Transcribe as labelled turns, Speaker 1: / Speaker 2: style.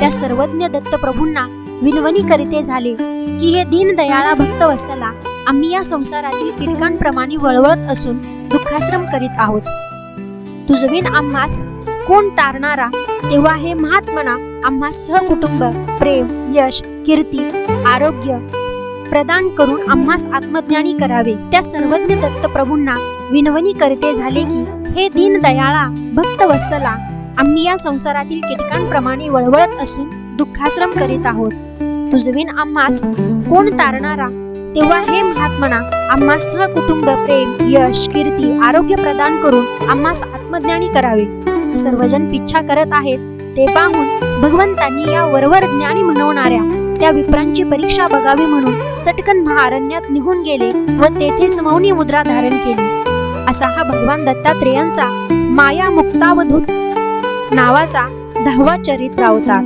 Speaker 1: त्या सर्वज्ञ दत्तप्रभूंना विनवणी करीते झाले की हे दीनदयाळा भक्त वसला आम्ही या संसारातील कीटकांप्रमाणे वळवळत असून दुःखाश्रम करीत आहोत. तुझविन आम्हास कोण तारणारा तेव्हा हे महात्मना आम्हा सहकुटुंब प्रेम यश कीर्ती आरोग्य प्रदान करून आम्हास आत्मज्ञानी करावे. त्या सर्वज्ञ दत्तप्रभूंना विनवणी करते झाले की हे दीन दयाळा भक्त वत्सला आम्ही या संसारातील कीटकांप्रमाणे वळवळत असून दुःखाश्रम करीत आहोत. तुझविन आम्हास कोण तारणारा? तेव्हा हे महात्मना आम्हास सहकुटुंब प्रेम यश कीर्ती आरोग्य प्रदान करून आम्हास आत्मज्ञानी करावे. सर्वजण पिच्छा करत आहेत ते पाहून भगवंतांनी या वरवर ज्ञानी म्हणवणाऱ्या त्या विप्रांची परीक्षा बघावी म्हणून चटकन महारण्यात निघून गेले व तेथेच मौनी मुद्रा धारण केली. असा हा भगवान दत्तात्रेयांचा माया मुक्तावधूत नावाचा दहावा चरित्र अवतार